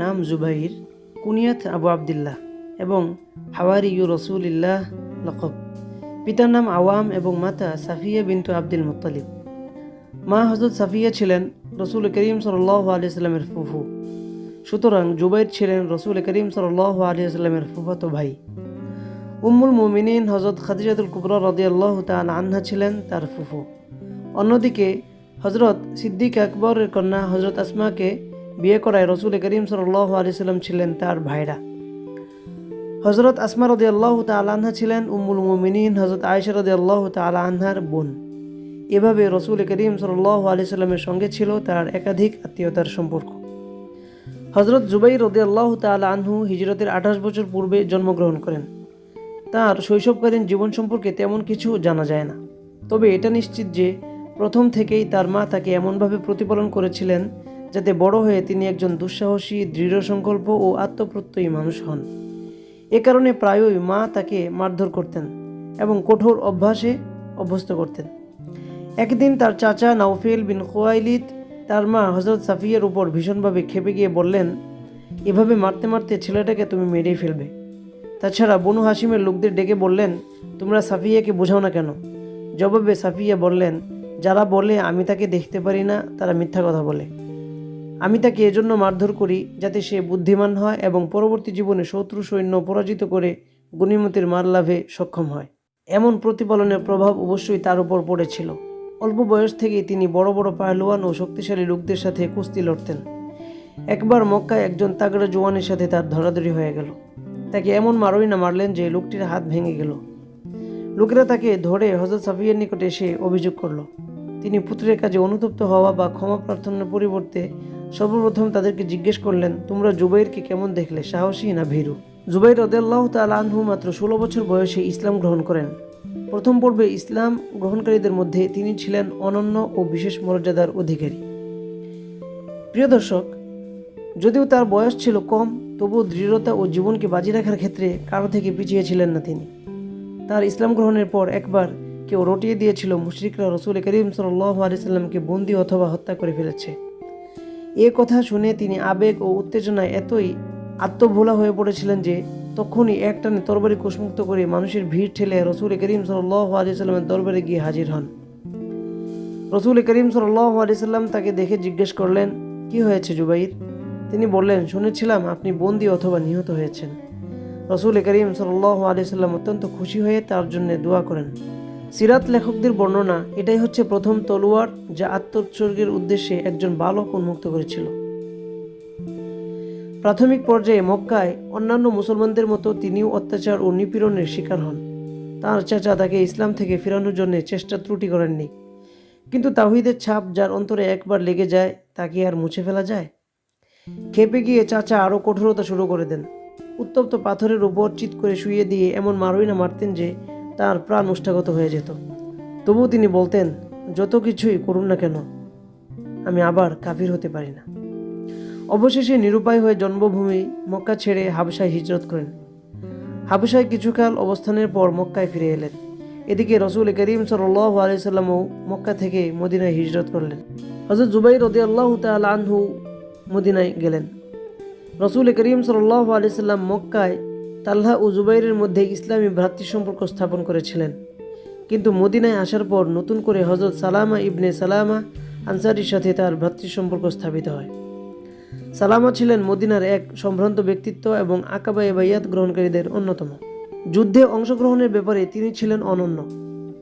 নাম জুবাইর, কুনিয়াত আবু আবদুল্লাহ এবং হাওয়ারি ইউ রসুলিল্লাহ লকব। পিতার নাম আওয়াম এবং মাতা সাফিয়া বিন্তু আব্দুল মুত্তালিব। মা হজরত সাফিয়া ছিলেন রসুল করিম সাল্লাহ আলিয়াল্লামের ফুফু। সুতরাং জুবাইর ছিলেন রসুল করিম সাল্লাহ আলিয়াল্লামের ফুফাতো ভাই। উম্মুল মুমিনিন হজরত খাদিজাতুল কুবরা রদিয়াল্লাহ তাল আনহা ছিলেন তার ফুফু। অন্যদিকে হজরত সিদ্দিক আকবরের কন্যা হজরত আসমাকে বিয়ে করায় রসুল করিম সাল্লাহ আলিয়াল্লাম ছিলেন তার ভাইরা। হজরত আসমা রদি আল্লাহ আনহা ছিলেন উম্মুল মুমিনিন হজরত আয়সা রদি আল্লাহ আনহার বোন। এভাবে রসুল করিম সাল্লাহ আলি সাল্লামের সঙ্গে ছিল তার একাধিক আত্মীয়তার সম্পর্ক। হজরত জুবাই রদি আল্লাহ আনহু হিজরতের আঠাশ বছর পূর্বে জন্মগ্রহণ করেন। তার শৈশবকালীন জীবন সম্পর্কে তেমন কিছু জানা যায় না। তবে এটা নিশ্চিত যে প্রথম থেকেই তার মা তাকে এমনভাবে প্রতিপালন করেছিলেন যাতে বড় হয়ে তিনি একজন দুঃসাহসী, দৃঢ় সংকল্প ও আত্মপ্রত্যয়ী মানুষ হন। এ কারণে প্রায়ই মা তাকে মারধর করতেন এবং কঠোর অভ্যাসে অভ্যস্ত করতেন। একদিন তার চাচা নাউফেল বিন খোয়াইলিদ, তার মা হজরত সাফিয়ার উপর ভীষণভাবে খেপে গিয়ে বললেন, এভাবে মারতে মারতে ছেলেটাকে তুমি মেরেই ফেলবে। তাছাড়া বনু হাসিমের লোকদের ডেকে বললেন, তোমরা সাফিয়াকে বোঝাও না কেন? জবাবে সাফিয়া বললেন, যারা বলে আমি তাকে দেখতে পারি না, তারা মিথ্যা কথা বলে। আমি তাকে এজন্য মারধর করি যাতে সে বুদ্ধিমান হয় এবং পরবর্তী জীবনে শত্রু সৈন্য পরাজিত করে গণিমতির মার লাভে সক্ষম হয়। এমন প্রতিপালনের প্রভাব অবশ্যই তার উপর পড়েছিল। অল্প বয়স থেকেই তিনি বড় বড় পাহলোয়ান ও শক্তিশালী লোকদের সাথে কুস্তি লড়তেন। একবার মক্কায় একজন তাগড়া জোয়ানের সাথে তার ধরাধরি হয়ে গেল। তাকে এমন মারই না মারলেন যে লোকটির হাত ভেঙে গেল। লোকেরা তাকে ধরে হজরত সাফিয়ার নিকটে এসে অভিযোগ করল। তিনি পুত্রের কাজে অনুতপ্ত হওয়া বা ক্ষমা প্রার্থনার পরিবর্তে সর্বপ্রথম তাদেরকে জিজ্ঞেস করলেন, তোমরা জুবাইরকে কেমন দেখলে, সাহসী না ভীরু? জুবাইর রদেল্লাহ তাল আনহু মাত্র ষোলো বছর বয়সে ইসলাম গ্রহণ করেন। প্রথম পর্বে ইসলাম গ্রহণকারীদের মধ্যে তিনি ছিলেন অনন্য ও বিশেষ মর্যাদার অধিকারী। প্রিয় দর্শক, যদিও তার বয়স ছিল কম, তবুও দৃঢ়তা ও জীবনকে বাজি রাখার ক্ষেত্রে কারও থেকে পিছিয়ে ছিলেন না তিনি। তার ইসলাম গ্রহণের পর একবার কেউ রটিয়ে দিয়েছিল, মুশরিকরা রসুল করিম সাল্লাহ আলিয়াল্লামকে বন্দি অথবা হত্যা করে ফেলেছে। এ কথা শুনে তিনি আবেগ ও উত্তেজনায় এতই আত্মভোলা হয়ে পড়েছিলেন যে তখনই একটানে তরবারি কোষমুক্ত করে মানুষের ভিড় ঠেলে রসুল করিম সাল্লাহ আলিয়াল্লামের দরবারে গিয়ে হাজির হন। রসুল করিম সাল্লাহ আলিয়াল্লাম তাকে দেখে জিজ্ঞেস করলেন, কি হয়েছে জুবাইর? তিনি বললেন, শুনেছিলাম আপনি বন্দি অথবা নিহত হয়েছেন। রসুল করিম সাল্লাহ আলিয়াল্লাম অত্যন্ত খুশি হয়ে তার জন্য দোয়া করেন। সিরাত লেখকদের বর্ণনা, এটাই হচ্ছে প্রথম তলোয়ার যা আত্মোৎসর্গের উদ্দেশ্যে একজন বালক উন্মুক্ত করেছিল। প্রাথমিক পর্যায়ে মক্কায় অন্যান্য মুসলমানদের মতো তিনিও অত্যাচার ও নিপীড়নের শিকার হন। তার চাচা তাকে ইসলাম থেকে ফেরানোর জন্য চেষ্টা ত্রুটি করেননি। কিন্তু তাহিদের ছাপ যার অন্তরে একবার লেগে যায় তাকে আর মুছে ফেলা যায়? খেপে গিয়ে চাচা আরও কঠোরতা শুরু করে দেন। উত্তপ্ত পাথরের উপর চিৎ করে শুয়ে দিয়ে এমন মারই না মারতেন যে তার প্রাণ উষ্ঠাগত হয়ে যেত। তবুও তিনি বলতেন, যত কিছুই করুন না কেন, আমি আবার কাফির হতে পারি না। অবশেষে নিরুপায় হয়ে জন্মভূমি মক্কা ছেড়ে হাবসায় হিজরত করেন। হাবসায় কিছুকাল অবস্থানের পর মক্কায় ফিরে এলেন। এদিকে রসুল করিম সাল্লাহ আলাইসাল্লামও মক্কা থেকে মদিনায় হিজরত করলেন। হজরত জুবাই রদি আল্লাহ তাল আনহু মদিনায় গেলেন। রসুল করিম সাল্লাহ আলাইসাল্লাম মক্কায় তাল্লাহ ও জুবাইরের মধ্যে ইসলামী ভ্রাতৃ সম্পর্ক স্থাপন করেছিলেন। কিন্তু মদিনায় আসার পর নতুন করে হজরত সালামা ইবনে সালামা আনসারির সাথে তার ভ্রাতৃ সম্পর্ক স্থাপিত হয়। সালামা ছিলেন মদিনার এক সম্ভ্রান্ত ব্যক্তিত্ব এবং আকাবা এবাইয়াত গ্রহণকারীদের অন্যতম। যুদ্ধে অংশগ্রহণের ব্যাপারে তিনি ছিলেন অনন্য।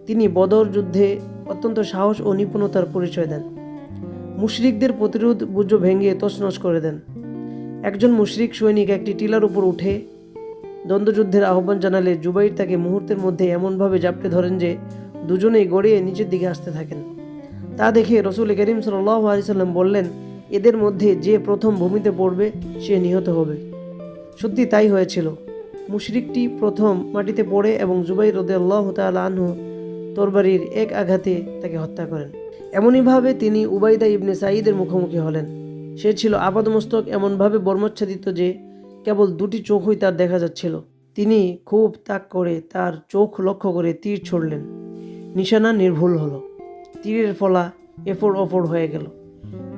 তিনি বদর যুদ্ধে অত্যন্ত সাহস ও নিপুণতার পরিচয় দেন। মুশরিকদের প্রতিরোধ বুঝ ভেঙে তছনছ করে দেন। একজন মুশরিক সৈনিক একটি টিলার উপর উঠে দ্বন্দ্বযুদ্ধের আহ্বান জানালে জুবাইর তাকে মুহূর্তের মধ্যে এমনভাবে জাপটে ধরেন যে দুজনেই গড়িয়ে নিচের দিকে আসতে থাকেন। তা দেখে রসুল করিম সাল্লাহ আলিয়াল্লাম বললেন, এদের মধ্যে যে প্রথম ভূমিতে পড়বে, সে নিহত হবে। সত্যি তাই হয়েছিল। মুশরিকটি প্রথম মাটিতে পড়ে এবং জুবাই রদে আল্লাহ আনহু তরবারির এক আঘাতে তাকে হত্যা করেন। এমনইভাবে তিনি উবাইদা ইবনে সাঈদের মুখোমুখি হলেন। সে ছিল আপাদমস্তক, এমনভাবে বর্মাচ্ছাদিত যে কেবল দুটি চোখই তার দেখা যাচ্ছিল। তিনি খুব তাক করে তার চোখ লক্ষ্য করে তীর ছড়লেন। নিশানা নির্ভুল হলো। তীরের ফলা এফোড় অফোড় হয়ে গেল।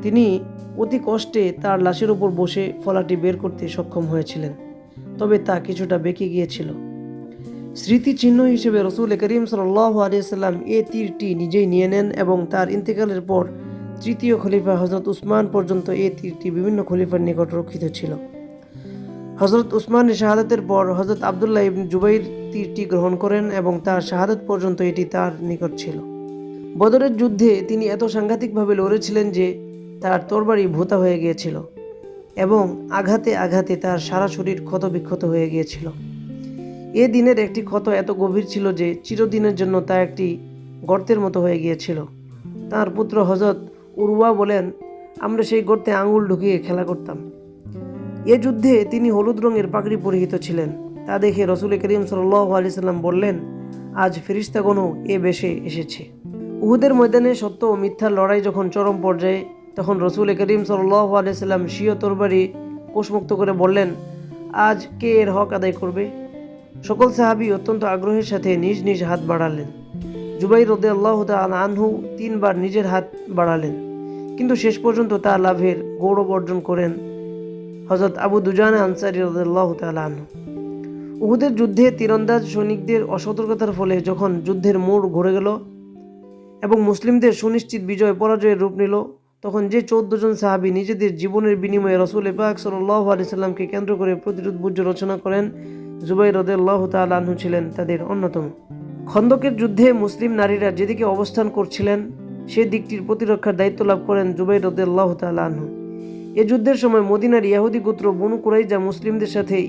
তিনি অতি কষ্টে তার লাশের উপর বসে ফলাটি বের করতে সক্ষম হয়েছিলেন, তবে তা কিছুটা বেঁকে গিয়েছিল। স্মৃতিচিহ্ন হিসেবে রসুল করিম সাল্লাহ আলিয়াল্লাম এ তীরটি নিজেই নিয়ে নেন এবং তার ইন্তেকালের পর তৃতীয় খলিফা হজরত উসমান পর্যন্ত এ তীরটি বিভিন্ন খলিফার নিকট রক্ষিত ছিল। হজরত উসমানের শাহাদাতের পর হজরত আবদুল্লাহ ইবন জুবাইর তীরটি গ্রহণ করেন এবং তার শাহাদাত পর্যন্ত এটি তার নিকট ছিল। বদরের যুদ্ধে তিনি এত সাংঘাতিকভাবে লড়েছিলেন যে তার তরবারি ভোতা হয়ে গিয়েছিল এবং আঘাতে আঘাতে তার সারা শরীর ক্ষত বিক্ষত হয়ে গিয়েছিল। এ দিনের একটি ক্ষত এত গভীর ছিল যে চিরদিনের জন্য তা একটি গর্তের মতো হয়ে গিয়েছিল। তার পুত্র হজরত উরুয়া বলেন, আমরা সেই গর্তে আঙুল ঢুকিয়ে খেলা করতাম। এ যুদ্ধে তিনি হলুদ রঙের পাগড়ি পরিহিত ছিলেন। তা দেখে রসুল করিম সাল্লাহ আলি সাল্লাম বললেন, আজ ফেরিস্তাগণও এ বেশে এসেছে। উহুদের ময়দানে সত্য ও মিথ্যার লড়াই যখন চরম পর্যায়ে, তখন রসুল করিম সাল্লাহ আলি সাল্লাম স্বীয় তরবারি কোষমুক্ত করে বললেন, আজ কে এর হক আদায় করবে? সকল সাহাবি অত্যন্ত আগ্রহের সাথে নিজ নিজ হাত বাড়ালেন। জুবাই রদে আল্লাহ আনহু তিনবার নিজের হাত বাড়ালেন, কিন্তু শেষ পর্যন্ত তা লাভের গৌরব অর্জন করেন হজরত আবু দুজান আনসারি রদাল্লাহ আনহু। উহুদের যুদ্ধে তীরন্দাজ সৈনিকদের অসতর্কতার ফলে যখন যুদ্ধের মোড় ঘুরে গেল এবং মুসলিমদের সুনিশ্চিত বিজয় পরাজয়ের রূপ নিল, তখন যে চৌদ্দ জন সাহাবি নিজেদের জীবনের বিনিময়ে রসুল পাক সাল্লাহ আলি সাল্লামকে কেন্দ্র করে প্রতিরোধ বুর্জ রচনা করেন জুবাই রদাল্লাহ তালু ছিলেন তাদের অন্যতম। খন্দকের যুদ্ধে মুসলিম নারীরা যেদিকে অবস্থান করছিলেন, সে দিকটির প্রতিরক্ষার দায়িত্ব লাভ করেন জুবাই রদাল্লাহ তালু এ যুদ্ধের সময় মদিনার ইয়াহুদি গোত্র বনু কুরাইজা মুসলিমদের সাথে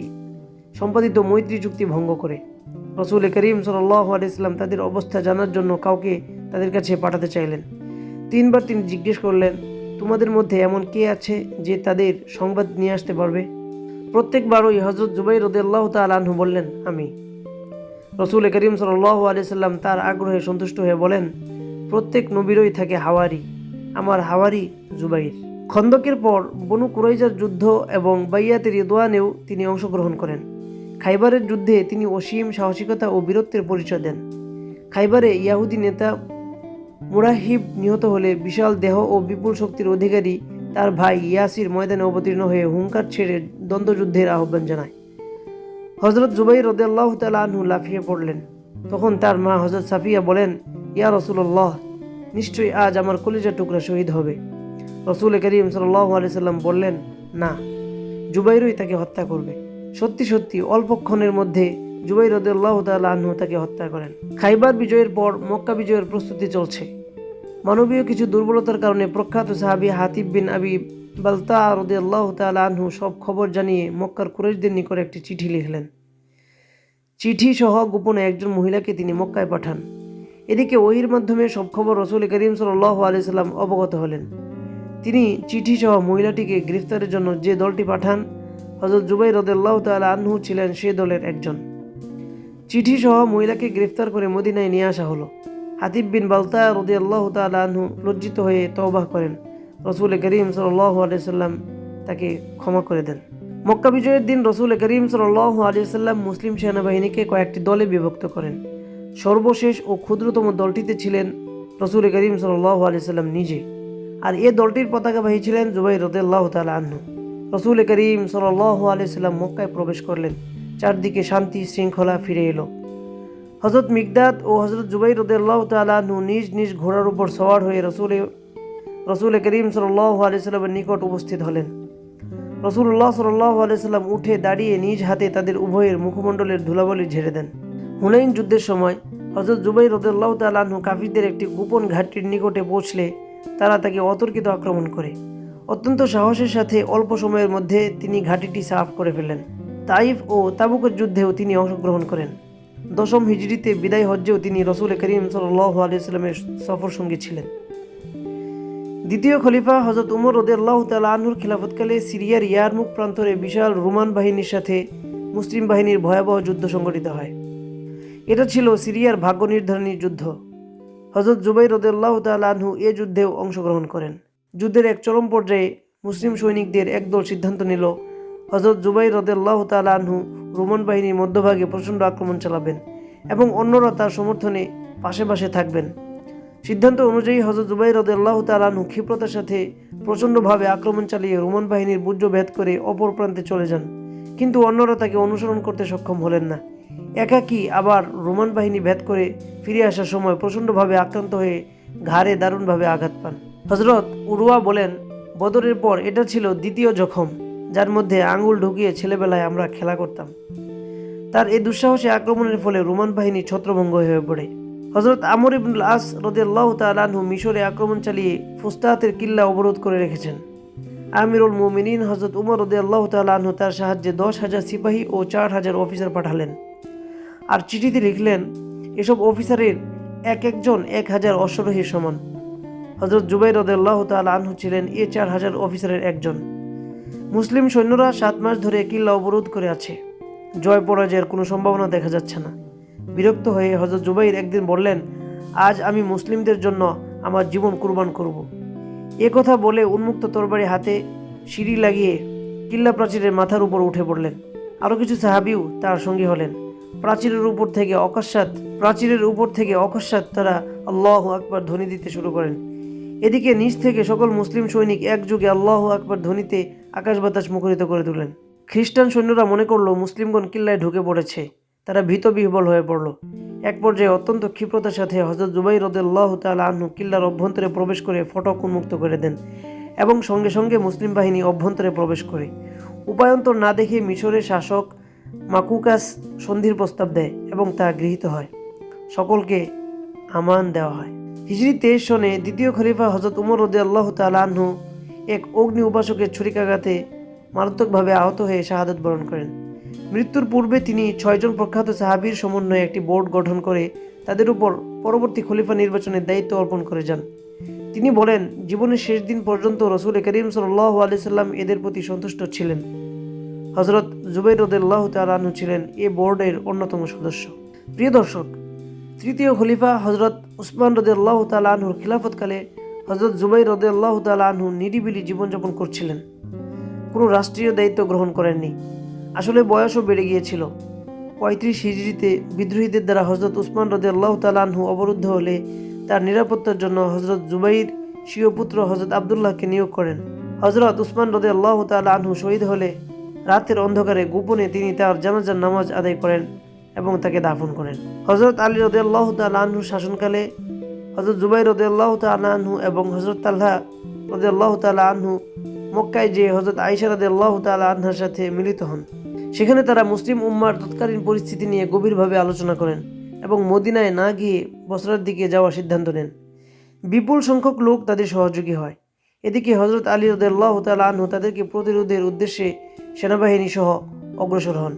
সম্পাদিত মৈত্রী চুক্তি ভঙ্গ করে। রসুল করিম আলাইসলাম তাদের অবস্থা জানার জন্য কাউকে তাদের কাছে পাঠাতে চাইলেন। তিনবার তিনি জিজ্ঞেস করলেন, তোমাদের মধ্যে এমন কে আছে যে তাদের সংবাদ নিয়ে আসতে পারবে? প্রত্যেকবারই হজরত জুবাই রদাল্লাহ তালু বললেন, আমি। রসুল করিম সাল্লাহ আলিয়াল্লাম তার আগ্রহে সন্তুষ্ট হয়ে বলেন, প্রত্যেক নবীরই থাকে হাওয়ারি, আমার হাওয়ারি জুবাইর। খন্দকের পর বনু কুরাইজার যুদ্ধ এবং বাইয়াতের ইদোয়ানেও তিনি অংশগ্রহণ করেন। খাইবারের যুদ্ধে তিনি অসীম সাহসিকতা ও বীরত্বের পরিচয় দেন। খাইবারে ইয়াহুদি নেতা মুরাহিব নিহত হলে বিশাল দেহ ও বিপুল শক্তির অধিকারী তার ভাই ইয়াসির ময়দানে অবতীর্ণ হয়ে হুঙ্কার ছেড়ে দ্বন্দ্বযুদ্ধের আহ্বান জানায়। হজরত জুবাই রদাল্লাহ তালু লাফিয়ে পড়লেন। তখন তার মা হজরত সাফিয়া বলেন, ইয়া রসুল্লাহ নিশ্চয়ই আজ আমার কলিজা টুকরা শহীদ হবে। রসুল করিম সাল্লাহ সাল্লাম বললেন, না, জুবাইরই তাকে হত্যা করবে। সত্যি সত্যি অল্পক্ষণের মধ্যে জুবাই রদুল্লাহ তাল্লাহ্ন তাকে হত্যা করেন। খাইবার বিজয়ের পর মক্কা বিজয়ের প্রস্তুতি চলছে। মানবীয় কিছু দুর্বলতার কারণে প্রখ্যাত সাহাবি হাতিব বিন আবি বালতা রদিয়াল্লাহ তালহু সব খবর জানিয়ে মক্কার কুরেশদের নিকট একটি চিঠি লিখলেন। চিঠি সহ গোপনে একজন মহিলাকে তিনি মক্কায় পাঠান। এদিকে ওহির মাধ্যমে সব খবর রসুল করিম সাল্লাহ আলিয়াল্লাম অবগত হলেন। তিনি চিঠি সহ মহিলাটিকে গ্রেফতারের জন্য যে দলটি পাঠান হজরত জুবাই রদাল্লাহ তাল আনহু ছিলেন সে দলের একজন। চিঠি সহ মহিলাকে গ্রেফতার করে মদিনায় নিয়ে আসা হলো। হাতিব বিন বালতা রদি আল্লাহ তাল আনহু লজ্জিত হয়ে তওবাহ করেন। রসুল করিম সাল্লাহ আলিয়াল্লাম তাকে ক্ষমা করে দেন। মক্কা বিজয়ের দিন রসুল করিম সাল্লাহ আলিয়াল্লাম মুসলিম সেনাবাহিনীকে কয়েকটি দলে বিভক্ত করেন। সর্বশেষ ও ক্ষুদ্রতম দলটিতে ছিলেন রসুল করিম সাল্লাহ আলিয়াল্লাম নিজে। আর এ দলটির পতাকাবাহী ছিলেন জুবাই রদাল্লাহ তালা আহ্ন রসুল করিম সাল্লাহ আলিয়াল্লাম মক্কায় প্রবেশ করলেন। চারদিকে শান্তি শৃঙ্খলা ফিরে এলো। হজরত মিগদাদ ও হজরত জুবাই রদাল্লাহ তালাহু নিজ নিজ ঘোড়ার উপর সওয়ার হয়ে রসুল রসুল করিম সাল্লাহ আলিয়াল্লামের নিকট উপস্থিত হলেন। রসুল্লাহ সাল্লাহ আলিয়াল্লাম উঠে দাঁড়িয়ে নিজ হাতে তাদের উভয়ের মুখমণ্ডলের ধুলাবলি ঝেড়ে দেন। হুনাইন যুদ্ধের সময় হজরত জুবাই রদাল্লাহ তালাহু কাফিরদের একটি গোপন ঘাটটির নিকটে পৌঁছলে তারা তাকে অতর্কিত আক্রমণ করে। অত্যন্ত সাহসের সাথে অল্প সময়ের মধ্যে তিনি ঘাঁটিটি সাফ করে ফেলেন তাইফ ও তাবুকের যুদ্ধেও তিনি অংশগ্রহণ করেন। দশম হিজড়িতে বিদায় হজ্জেও তিনি রসুল করিম সাল্লাহ আলিয়াল্লামের সফর সঙ্গী ছিলেন। দ্বিতীয় খলিফা হজরত উমর রদাল্লাহ তালাহুর খিলাফতকালে সিরিয়ার ইয়ারমুখ প্রান্তরে বিশাল রোমান বাহিনীর সাথে মুসলিম বাহিনীর ভয়াবহ যুদ্ধ সংঘটিত হয়। এটা ছিল সিরিয়ার ভাগ্য নির্ধারণী যুদ্ধ। হজরত জুবাই রদুল্লাহ তালহু এ যুদ্ধেও অংশগ্রহণ করেন। যুদ্ধের এক চরম পর্যায়ে মুসলিম সৈনিকদের একদল সিদ্ধান্ত নিল হজরত জুবাই রদুল্লাহ তালহু রোমান বাহিনীর মধ্যভাগে প্রচণ্ড আক্রমণ চালাবেন এবং অন্যরা তার সমর্থনে পাশে পাশে থাকবেন। সিদ্ধান্ত অনুযায়ী হজরত জুবাই রদাল্লাহ তালানহু ক্ষিপ্রতার সাথে প্রচণ্ডভাবে আক্রমণ চালিয়ে রোমান বাহিনীর বুজ্জ ভেদ করে অপর প্রান্তে চলে যান, কিন্তু অন্যরা তাকে অনুসরণ করতে সক্ষম হলেন না। একাকী আবার রোমান বাহিনী ভেদ করে ফিরে আসার সময় প্রচণ্ডভাবে আক্রান্ত হয়ে ঘাড়ে দারুণভাবে আঘাত পান। হজরত উরুয়া বলেন, বদরের পর এটা ছিল দ্বিতীয় জখম, যার মধ্যে আঙুল ঢুকিয়ে ছেলেবেলায় আমরা খেলা করতাম। তার এই দুঃসাহসী আক্রমণের ফলে রোমান বাহিনী ছত্রভঙ্গ হয়ে পড়ে। হজরত আমর ইবনুল আস রদিয়াল্লাহ তালাহু মিশরে আক্রমণ চালিয়ে ফুস্তাহাতের কিল্লা অবরোধ করে রেখেছেন। আমিরুল মুমিনিন হজরত উমর রদিয়াল্লাহ তালাহু তার সাহায্যে দশ হাজার সিপাহী ও চার হাজার অফিসার পাঠালেন। আর চিঠিতে লিখলেন, এসব অফিসারের এক একজন এক হাজার অশ্বরোহীর সমান। হজরত জুবাই রদাল্লাহ তাল আনহু ছিলেন এ চার হাজার অফিসারের একজন। মুসলিম সৈন্যরা সাত মাস ধরে কিল্লা অবরোধ করে আছে। জয় পরাজয়ের কোনো সম্ভাবনা দেখা যাচ্ছে না। বিরক্ত হয়ে হজরত জুবাইর একদিন বললেন, আজ আমি মুসলিমদের জন্য আমার জীবন কুরবান করব। এ কথা বলে উন্মুক্ত তরবারি হাতে সিঁড়ি লাগিয়ে কিল্লা প্রাচীরের মাথার উপর উঠে পড়লেন। আরও কিছু সাহাবিও তার সঙ্গী হলেন। প্রাচীরের উপর থেকে অকস্মাৎ, প্রাচীরের উপর থেকে অকস্মাৎ তারা আল্লাহ আকবার ধ্বনি দিতে শুরু করেন। এদিকে নিচ থেকে সকল মুসলিম সৈনিক একযোগে আল্লাহ আকবার ধ্বনিতে আকাশ বাতাস মুখরিত করে তুলেন। খ্রিস্টান সৈন্যরা মনে করল, মুসলিমগণ কিল্লায় ঢুকে পড়েছে। তারা ভীত বিহবল হয়ে পড়ল। এক পর্যায়ে অত্যন্ত ক্ষিপ্রতার সাথে হজরত জুবাই রদুল্লাহ তাল আহ্ন কিল্লার অভ্যন্তরে প্রবেশ করে ফটক উন্মুক্ত করে দেন এবং সঙ্গে সঙ্গে মুসলিম বাহিনী অভ্যন্তরে প্রবেশ করে। উপায়ন্তর না দেখে মিশরের শাসক মাকুকাস সন্ধির প্রস্তাব দেয় এবং তা গৃহীত হয়। সকলকে আমান দেওয়া হয়। হিজরি তেইশ সনে দ্বিতীয় খলিফা হজরত উমর রদে আল্লাহ তালাহু এক অগ্নি উপাসকের ছুরিকাঘাতে মারাত্মকভাবে আহত হয়ে শাহাদত বরণ করেন। মৃত্যুর পূর্বে তিনি ছয়জন প্রখ্যাত সাহাবীর সমন্বয়ে একটি বোর্ড গঠন করে তাদের উপর পরবর্তী খলিফা নির্বাচনের দায়িত্ব অর্পণ করে যান। তিনি বলেন, জীবনের শেষ দিন পর্যন্ত রসুল করিম সাল্লাহ আলি সাল্লাম এদের প্রতি সন্তুষ্ট ছিলেন। হজরত জুবাই রদুল্লাহ তালাহু ছিলেন এ বোর্ডের অন্যতম সদস্য। প্রিয় দর্শক, তৃতীয় খলিফা হজরত উসমান রদুল্লাহ তালাহুর খিলাফতকালে হজরত জুবাই রদুল্লাহ তালাহু নিরিবিলি জীবনযাপন করছিলেন। কোনো রাষ্ট্রীয় দায়িত্ব গ্রহণ করেননি। আসলে বয়সও বেড়ে গিয়েছিল। পঁয়ত্রিশ হিজড়িতে বিদ্রোহীদের দ্বারা হজরত উসমান রদে আল্লাহ তালাহু অবরুদ্ধ হলে তার নিরাপত্তার জন্য হজরত জুবাইর স্বীয় পুত্র হজরত আবদুল্লাহকে নিয়োগ করেন। হজরত উসমান রদে আল্লাহ তালাহু শহীদ হলে রাতের অন্ধকারে গোপনে তিনি তার জানাজার নামাজ আদায় করেন এবং তাকে দাফন করেন। হজরত আলী রদে আল্লাহ তালাহুর শাসনকালে হজরত জুবাই রদে আল্লাহ তালাহু এবং হজরত তাল্লাহ রদে আল্লাহ তালাহু মক্কায় যে হজরত আইসা রদে আল্লাহ তালা আনহার সাথে মিলিত হন। সেখানে তারা মুসলিম উম্মার তৎকালীন পরিস্থিতি নিয়ে গভীরভাবে আলোচনা করেন এবং মদিনায় না গিয়ে বসরার দিকে যাওয়ার সিদ্ধান্ত নেন। বিপুল সংখ্যক লোক তাদের সহযোগী হয়। এদিকে হজরত আলী রদাল্লাহ তালু তাদেরকে প্রতিরোধের উদ্দেশ্যে সেনাবাহিনী সহ অগ্রসর হন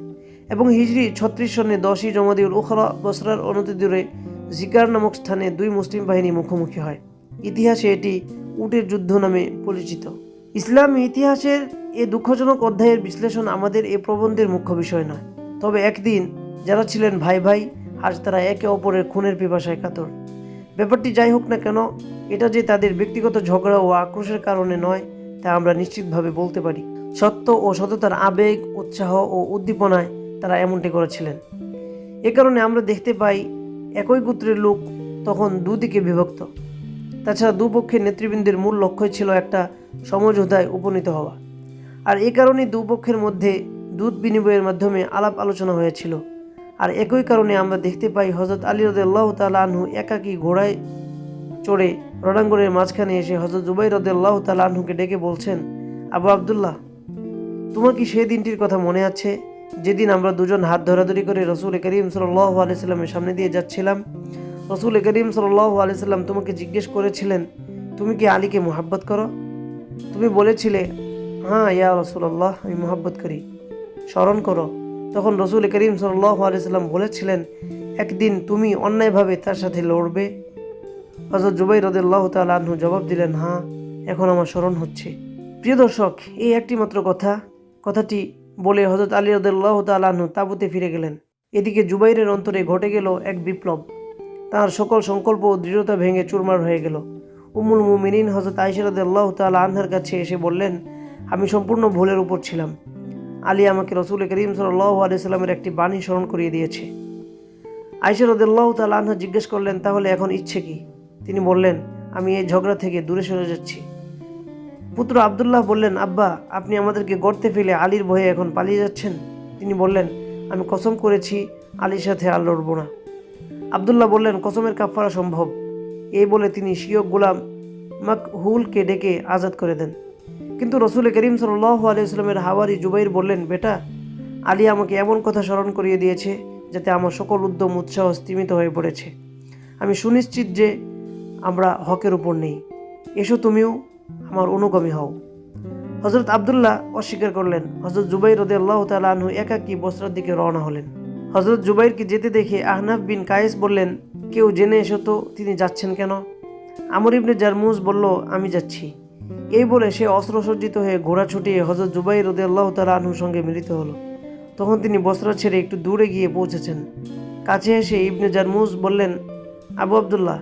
এবং হিজরি ছত্রিশ সনে দশই জমাদিউল উখরা বসরার অনতি দূরে জিকার নামক স্থানে দুই মুসলিম বাহিনী মুখোমুখি হয়। ইতিহাসে এটি উটের যুদ্ধ নামে পরিচিত। ইসলামী ইতিহাসের এ দুঃখজনক অধ্যায়ের বিশ্লেষণ আমাদের এ প্রবন্ধের মুখ্য বিষয় নয়। তবে একদিন যারা ছিলেন ভাই ভাই, আজ তারা একে অপরের খুনের পিপাসায় কাতর ব্যাপারটি যাই হোক না কেন, এটা যে তাদের ব্যক্তিগত ঝগড়া ও আক্রোশের কারণে নয়, তা আমরা নিশ্চিতভাবে বলতে পারি। সত্য ও সততার আবেগ, উৎসাহ ও উদ্দীপনায় তারা এমনটি করেছিলেন। এ কারণে আমরা দেখতে পাই, একই গোত্রের লোক তখন দুদিকে বিভক্ত। তাছাড়া দুপক্ষের নেতৃবৃন্দের মূল লক্ষ্য ছিল একটা সমঝোতায় উপনীত হওয়া। আর এ কারণে দুপক্ষের মধ্যে দুধ বিনিময়ের মাধ্যমে আলাপ আলোচনা হয়েছিল। আর একই কারণে আমরা দেখতে পাই হজরত আলী রদুল্লাহ তালাহু একাকী ঘোড়ায় চড়ে রণাঙ্গনের মাঝখানে এসে হজরত জুবাই রদুল্লাহ তালাহুকে ডেকে বলছেন, আবু আবদুল্লাহ তোমার কি সেই দিনটির কথা মনে আছে? যেদিন আমরা দুজন হাত ধরাধরি করে রসুল করিম সাল্লাহ আলিয়াল্লামের সামনে দিয়ে যাচ্ছিলাম, রসুল করিম সাল্লাহ আলিয়াল্লাম তোমাকে জিজ্ঞেস করেছিলেন, তুমি কি আলীকে মোহাব্বত করো? তুমি বলেছিলে হ্যাঁ ইয়া রসুল্লাহ আমি মোহাব্বত করি। স্মরণ করো। তখন রসুল করিম সাল্লাহ আলিয়াল্লাম বলেছিলেন, একদিন তুমি অন্যায়ভাবে তার সাথে লড়বে? হজরত জুবাই রদুল্লাহ তালু জবাব দিলেন হ্যাঁ এখন আমার স্মরণ হচ্ছে। প্রিয় দর্শক, এই একটি মাত্র কথা কথাটি বলে হজরত আলী রদুল্লাহ তালু তাবুতে ফিরে গেলেন। এদিকে জুবাইরের অন্তরে ঘটে গেল এক বিপ্লব। তার সকল সংকল্প ও দৃঢ়তা ভেঙে চুরমার হয়ে গেল। উমুল মুমিনিন হজরত আইসরাদ আল্লাহ তাল আনহার কাছে এসে বললেন, আমি সম্পূর্ণ ভুলের উপর ছিলাম। আলী আমাকে রসুল করিম সাল্লাহ আলি সাল্লামের একটি বাণী স্মরণ করিয়ে দিয়েছে। আইসা রদুল্লাহ তাল আনহা জিজ্ঞেস করলেন, তাহলে এখন ইচ্ছে কি? তিনি বললেন, আমি এই ঝগড়া থেকে দূরে সরে যাচ্ছি। পুত্র আবদুল্লাহ বললেন, আব্বা, আপনি আমাদেরকে গর্তে ফেলে আলীর ভয়ে এখন পালিয়ে যাচ্ছেন? তিনি বললেন, আমি কসম করেছি, আলীর সাথে আর লড়ব না। আবদুল্লাহ বললেন, কসমের কাফারা সম্ভব। এই বলে তিনি শিয়ক গোলাম মাকহুলকে ডেকে আজাদ করে দেন। কিন্তু রসুল করিম সাল্লাহ আলিয়াস্লামের হাওয়ারি জুবাইর বললেন, বেটা, আলী আমাকে এমন কথা স্মরণ করিয়ে দিয়েছে, যাতে আমার সকল উদ্যম, উৎসাহ স্তীমিত হয়ে পড়েছে। আমি সুনিশ্চিত যে আমরা হকের উপর নেই। এসো তুমিও আমার অনুগামী হও। হজরত আবদুল্লাহ অস্বীকার করলেন হজরত জুবাই রদে আল্লাহ তালু একাকী বস্ত্রার দিকে রওনা হলেন। হজরত জুবাইরকে যেতে দেখে আহনাফ বিন কায়েস বললেন, কেউ জেনে এসো তো, তিনি যাচ্ছেন কেন? আমর ইবনে জারমুজ বলল, আমি যাচ্ছি। এই বলে সে অস্ত্রসজ্জিত হয়ে ঘোড়া ছুটিয়ে হজরত জুবাইর রদে আল্লাহ তালুর সঙ্গে মিলিত হলো। তখন তিনি বস্ত্রা ছেড়ে একটু দূরে গিয়ে পৌঁছেছেন। কাছে এসে ইবনে জারমুজ বললেন, আবু আবদুল্লাহ,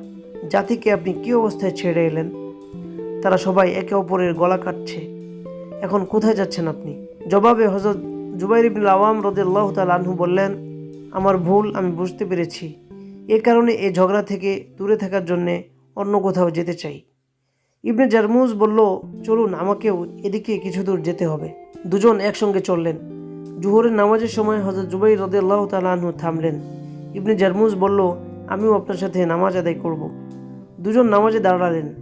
জাতিকে আপনি কী অবস্থায় ছেড়ে এলেন? তারা সবাই একে অপরের গলা কাটছে। এখন কোথায় যাচ্ছেন আপনি? জবাবে হজরত জুবাইর ইবনুল আওয়াম রদুল্লাহ তাল আনহু বললেন, আমার ভুল, আমি বুঝতে পেরেছি। এ কারণে এই ঝগড়া থেকে দূরে থাকার জন্যে অন্য কোথাও যেতে চাই। ইবনে জারমুজ বলল, চলুন, আমাকেও এদিকে কিছু দূর যেতে হবে। দুজন একসঙ্গে চললেন। জুহরের নামাজের সময় হজরত জুবাই রদুল্লাহ তালাহু থামলেন। ইবনে জারমুজ বলল, আমিও আপনার সাথে নামাজ আদায় করব। দুজন নামাজে দাঁড়ালেন।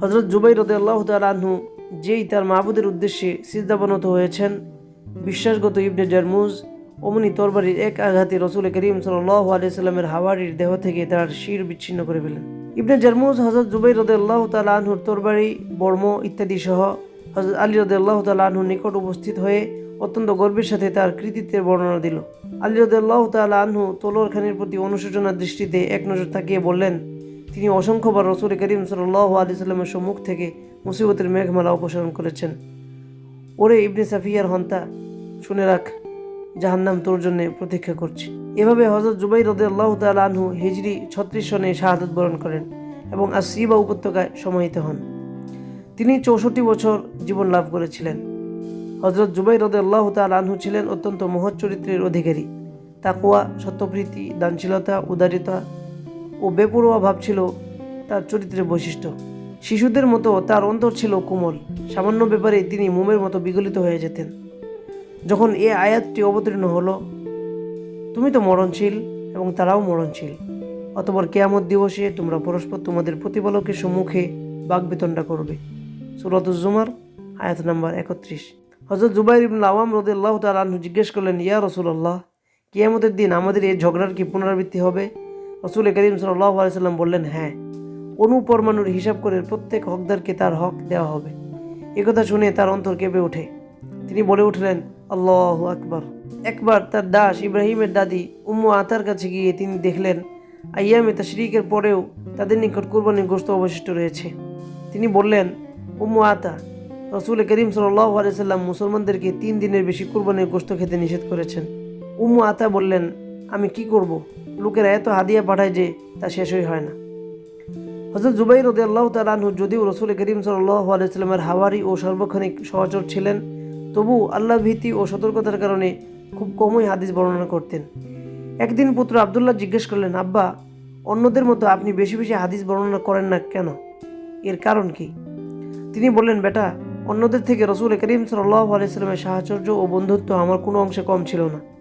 হজরত জুবাই রদুল্লাহ তালাহু যেই তার মাহবুদের উদ্দেশ্যে সিজদাবনত হয়েছেন, বিশ্বাসগত ইবনে জারমুজ অমনি তরবারির এক আঘাতে রসুল করিম সাল্লাহ আলিয়াল্লামের হাওয়ারির দেহ থেকে তার শির বিচ্ছিন্ন করে ফেলেন। ইবনে জারমুজ হজরত জুবাই রদুল্লাহ তালাহুর তরবারি, বর্ম ইত্যাদি সহ হজরত আলী রদুল্লাহ তালাহুর নিকট উপস্থিত হয়ে অত্যন্ত গর্বের সাথে তার কৃতিত্বের বর্ণনা দিল। আলী রদুল্লাহ তাল আনহু তলোয়ার খানের প্রতি অনুশোচনার দৃষ্টিতে এক নজর তাকিয়ে বললেন তিনি অসংখ্যবার রসুল করিম সাল্লাহ আলি সাল্লামের সম্মুখ থেকে মুসিবতের মেঘমালা অপসারণ করেছেন। ওরে ইবনে সাফিয়ার হন্তা, শুনে রাখ, জাহান্নাম তোর জন্য প্রতীক্ষা করছে। এভাবে হজরত জুবাই রদে আল্লাহ তাল আনহু হিজরি ছত্রিশ সনে শাহাদত বরণ করেন এবং আসিবা উপত্যকায় সমাহিত হন। তিনি চৌষট্টি বছর জীবন লাভ করেছিলেন। হজরত জুবাই রদে আল্লাহ তাল আনহু ছিলেন অত্যন্ত মহৎ চরিত্রের অধিকারী। তাকুয়া সত্যপ্রীতি, দানশীলতা, উদারিতা ও বেপরোয়া ভাব ছিল তার চরিত্রের বৈশিষ্ট্য। শিশুদের মতো তার অন্তর ছিল কোমল। সামান্য ব্যাপারে তিনি মোমের মতো বিগলিত হয়ে যেতেন। যখন এ আয়াতটি অবতীর্ণ হলো, তুমি তো মরণশীল এবং তারাও মরণশীল। অতপর কেয়ামত দিবসে তোমরা পরস্পর তোমাদের প্রতিপালকের সম্মুখে বাগবিতণ্ডা করবে। সুরতুজ্জুমার আয়াত নাম্বার একত্রিশ। হজরত জুবাইর ইবনুল আওয়াম রদুল্লাহ তালু জিজ্ঞেস করলেন, ইয়া রসুল্লাহ কিয়ামতের দিন আমাদের এই ঝগড়ার কি পুনরাবৃত্তি হবে? রসুল করিম সাল্লাহ আলাইসাল্লাম বললেন হ্যাঁ অনুপরমাণুর হিসাব করে প্রত্যেক হকদারকে তার হক দেওয়া হবে। একথা শুনে তার অন্তর কেঁপে ওঠে। তিনি বলে উঠলেন, আল্লাহ আকবর। একবার তার দাস ইব্রাহিমের দাদি উম্মু আতার কাছে গিয়ে তিনি দেখলেন, আইয়ামে তাশরিকের পরেও তাদের নিকট কুরবানির গোস্ত অবশিষ্ট রয়েছে। তিনি বললেন, উম্মু আতা, রসুল করিম সাল্লাহ আলাইসাল্লাম মুসলমানদেরকে তিন দিনের বেশি কুরবানির গোস্ত খেতে নিষেধ করেছেন। উম্মু আতা বললেন, আমি কি করব? লোকেরা এত হাদিয়া পাঠায় যে তা শেষই হয় না। হজরত জুবাই রদে আল্লাহ তালাহু যদিও রসুল করিম সাল্লাহ আলাইস্লামের হাওয়ারি ও সর্বক্ষণিক সহচর ছিলেন, তবু আল্লাহ ভীতি ও সতর্কতার কারণে খুব কমই হাদিস বর্ণনা করতেন। একদিন পুত্র আবদুল্লাহ জিজ্ঞেস করলেন, আব্বা, অন্যদের মতো আপনি বেশি বেশি হাদিস বর্ণনা করেন না কেন? এর কারণ কি? তিনি বললেন, বেটা, অন্যদের থেকে রসুল করিম সাল্লাহ আলাইস্লামের সাহচর্য ও বন্ধুত্ব আমার কোনো অংশে কম ছিল না।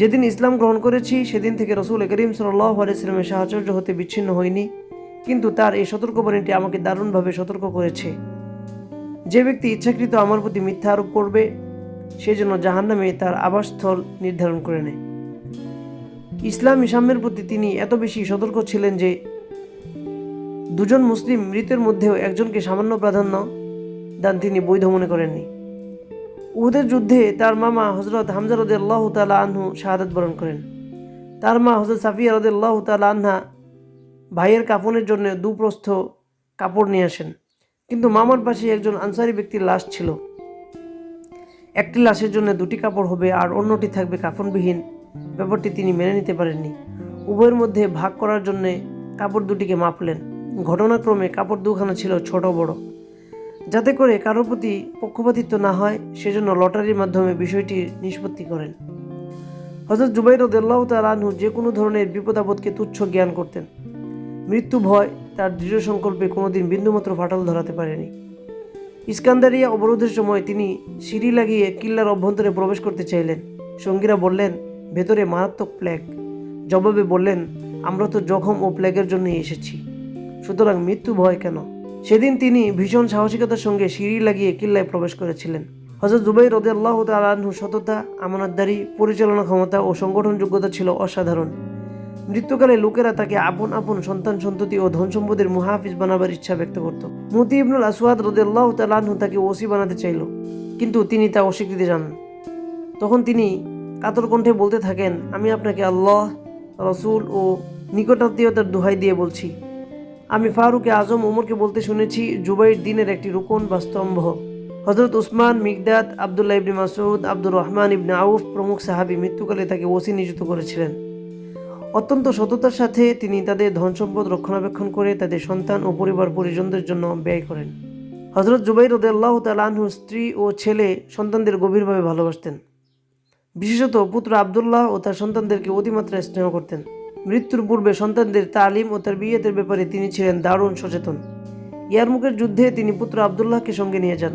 যেদিন ইসলাম গ্রহণ করেছি, সেদিন থেকে রসুল করিম সাল্লাহ আলাইস্লামের সাহচর্য হতে বিচ্ছিন্ন হয়নি কিন্তু তার এই সতর্কবাণীটি আমাকে দারুণভাবে সতর্ক করেছে। যে ব্যক্তি ইচ্ছাকৃত আমার প্রতি মিথ্যা আরোপ করবে, সে যেন জাহান্নামে তার আবাসস্থল নির্ধারণ করে নেয়। ইসলাম ইসামের প্রতি তিনি এত বেশি সতর্ক ছিলেন যে, দুজন মুসলিম মৃতের মধ্যেও একজনকে সামান্য প্রাধান্য দান তিনি বৈধ মনে করেননি। উহুদের যুদ্ধে তার মামা হজরত হামজা রদে আল্লাহ তালা আনহু শাহাদত বরণ করেন। তার মা হজরত সাফিয়া রদে আল্লাহ তালা আনহা ভাইয়ের কাফনের জন্য দুপ্রস্থ কাপড় নিয়ে আসেন। কিন্তু মামার পাশে একজন আনসারি ব্যক্তির লাশ ছিল। একটি লাশের জন্য দুটি কাপড় হবে আর অন্যটি থাকবে কাফনবিহীন। ব্যাপারটি তিনি মেনে নিতে পারেননি। উভয়ের মধ্যে ভাগ করার জন্য কাপড় দুটিকে মাপলেন। ঘটনাক্রমে কাপড় দুখানা ছিল ছোট বড়। যাতে করে কারোর প্রতি পক্ষপাতিত্ব না হয়, সেজন্য লটারির মাধ্যমে বিষয়টি নিষ্পত্তি করেন। হজরত জুবাইর রদুল্লাহ তালাহু যে কোনো ধরনের বিপদাপদকে তুচ্ছ জ্ঞান করতেন। মৃত্যু ভয় তার দৃঢ় সংকল্পে কোনোদিন বিন্দুমাত্র ফাটল ধরাতে পারেনি। ইস্কান্দারিয়া অবরোধের সময় তিনি সিঁড়ি লাগিয়ে কিল্লার অভ্যন্তরে প্রবেশ করতে চাইলেন। সঙ্গীরা বললেন, ভেতরে মারাত্মক প্লেগ। জবাবে বললেন, আমরা তো জখম ও প্লেগের জন্যই এসেছি। সুতরাং মৃত্যু ভয় কেন? সেদিন তিনি ভীষণ সাহসিকতার সঙ্গে সিঁড়ি লাগিয়ে কিল্লায় প্রবেশ করেছিলেন। হজরত জুবাই রদে আল্লাহ তালাহু সততা, আমানতদারি, পরিচালনা ক্ষমতা ও সংগঠন যোগ্যতা ছিল অসাধারণ। মৃত্যুকালে লোকেরা তাকে আপন আপন সন্তান সন্ততি ও ধন সম্পদের মুহাফিজ বানাবার ইচ্ছা ব্যক্ত করত। মতি ইবনুল আসওয়াদ রদেল্লাহ তালাহু তাকে ওসি বানাতে চাইল, কিন্তু তিনি তা অস্বীকৃতি জানান। তখন তিনি কাতর কণ্ঠে বলতে থাকেন, আমি আপনাকে আল্লাহ, রসুল ও নিকটাত্মীয়তার দোহাই দিয়ে বলছি। আমি ফারুকে আজম ওমরকে বলতে শুনেছি, জুবাইর দিনের একটি রুকন বা স্তম্ভ। হজরত উসমান মিগদাদ আবদুল্লাহ ইবনে মাসুদ আব্দুর রহমান ইবনে আউফ প্রমুখ সাহাবি মৃত্যুকালে তাকে ওসি নিযুক্ত করেছিলেন। অত্যন্ত সততার সাথে তিনি তাদের ধন সম্পদ রক্ষণাবেক্ষণ করে তাদের সন্তান ও পরিবার পরিজনদের জন্য ব্যয় করেন। হজরত জুবাইর রদাল্লাহ তালাহুর স্ত্রী ও ছেলে সন্তানদের গভীরভাবে ভালোবাসতেন। বিশেষত পুত্র আবদুল্লাহ ও তার সন্তানদেরকে অতিমাত্রায় স্নেহ করতেন। মৃত্যুর পূর্বে সন্তানদের তালিম ও তার বিয়েতের ব্যাপারে তিনি ছিলেন দারুণ সচেতন। ইয়ারমুকের যুদ্ধে তিনি পুত্র আবদুল্লাহকে সঙ্গে নিয়ে যান।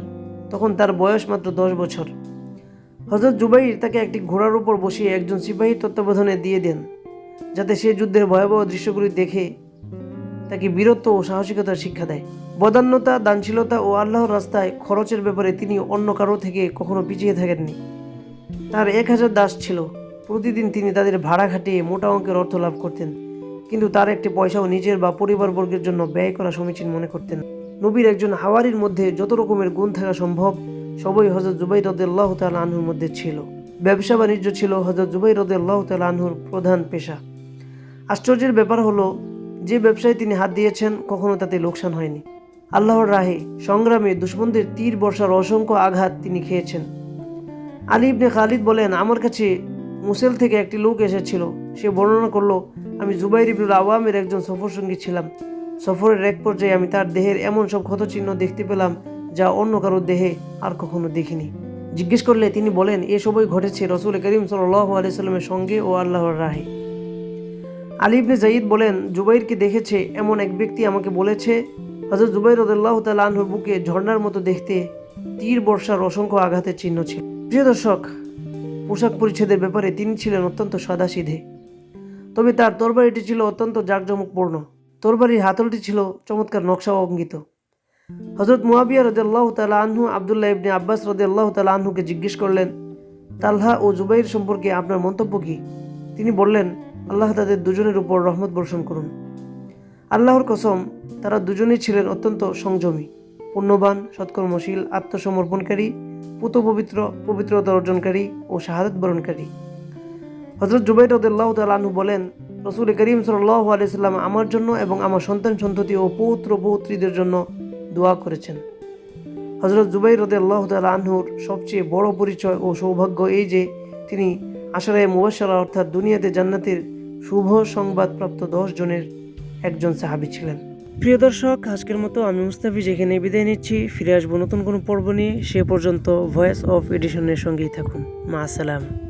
তখন তার বয়স মাত্র দশ বছর। হজরত জুবাইর তাকে একটি ঘোড়ার উপর বসিয়ে একজন সিপাহী তত্ত্বাবধানে দিয়ে দেন, যাতে সে যুদ্ধের ভয়াবহ দৃশ্যগুলি দেখে তাকে বীরত্ব ও সাহসিকতার শিক্ষা দেয়। বদান্যতা, দানশীলতা ও আল্লাহর রাস্তায় খরচের ব্যাপারে তিনি অন্য কারও থেকে কখনো পিছিয়ে থাকেননি। তার এক হাজার দাস ছিল। প্রতিদিন তিনি তাদের ভাড়া খাটিয়ে মোটা অঙ্কের অর্থ লাভ করতেন। কিন্তু তার একটি পয়সাও নিজের বা পরিবারবর্গের জন্য ব্যয় করা সমীচীন মনে করতেন। নবীর একজন হাওয়ারির মধ্যে যত রকমের গুণ থাকা সম্ভব, সবই হজরত জুবাই রদুল্লাহ তাল আনহুর মধ্যে ছিল। ব্যবসা বাণিজ্য ছিল হজরত জুবাই রদুল্লাহ তাল আনহুর প্রধান পেশা। আশ্চর্যের ব্যাপার হলো, যে ব্যবসায় তিনি হাত দিয়েছেন, কখনো তাতে লোকসান হয়নি। আল্লাহর রাহে সংগ্রামে দুশ্মনদের তীর বর্ষার অসংখ্য আঘাত তিনি খেয়েছেন। আলী ইবনে খালিদ বলেন, আমার কাছে মুসেল থেকে একটি লোক এসেছিল। সে বর্ণনা করল, আমি জুবাইর ইবনুল আওয়ামের একজন সফর সঙ্গী ছিলাম। সফরের এক পর্যায়ে আমি তার দেহের এমন সব ক্ষতচিহ্ন দেখতে পেলাম, যা অন্য কারোর দেহে আর কখনো দেখিনি। জিজ্ঞেস করলে তিনি বলেন, এ এসবই ঘটেছে রসুল করিম সাল্লাহ আলাইস্লামের সঙ্গে ও আল্লাহর রাহে আলী ইবনে জাইদ বলেন, জুবাইরকে দেখেছে এমন এক ব্যক্তি আমাকে বলেছে হজরত জুবাইর রদুল্লাহ তালহুর বুকে ঝর্ণার মতো দেখতে তীর বর্ষার অসংখ্য আঘাতের চিহ্ন ছিল। প্রিয় দর্শক পোশাক পরিচ্ছেদের ব্যাপারে তিনি ছিলেন অত্যন্ত সাদাসিধে। তবে তার তরবারিটি ছিল অত্যন্ত জাঁকজমকপূর্ণ। তরবারির হাতলটি ছিল চমৎকার নকশা অঙ্কিত। হজরত মুয়াবিয়া রদাল্লাহ তালা আনহু, আবদুল্লাহ ইবনে আব্বাস রদাল্লাহ তালা আনহুকে জিজ্ঞেস করলেন, তালহা ও জুবাইর সম্পর্কে আপনার মন্তব্য কী? তিনি বললেন, আল্লাহ তাদের দুজনের উপর রহমত বর্ষণ করুন। আল্লাহর কসম, তারা দুজনেই ছিলেন অত্যন্ত সংযমী, পুণ্যবান, সৎকর্মশীল, আত্মসমর্পণকারী পুত পবিত্র, পবিত্রতা অর্জনকারী ও শাহাদত বরণকারী। হজরত জুবাইর রদুল্লাহ তালু বলেন, রসুল করিম সাল্লাহ আলাইসাল্লাম আমার জন্য এবং আমার সন্তান সন্ততি ও পৌত্র পৌত্রীদের জন্য দোয়া করেছেন। হজরত জুবাইর রদুল্লাহ তালহুর সবচেয়ে বড় পরিচয় ও সৌভাগ্য এই যে, তিনি আশারায় মুবাসারা অর্থাৎ দুনিয়াতে জান্নাতের শুভ সংবাদপ্রাপ্ত দশ জনের একজন সাহাবি ছিলেন। প্রিয় দর্শক, আজকের মতো আমি মুস্তাফিজ এখানে বিদায় নিচ্ছি। ফিরে আসব নতুন কোনো পর্ব নিয়ে। সে পর্যন্ত ভয়েস অফ এডিশনের সঙ্গেই থাকুন। মা, আসসালাম।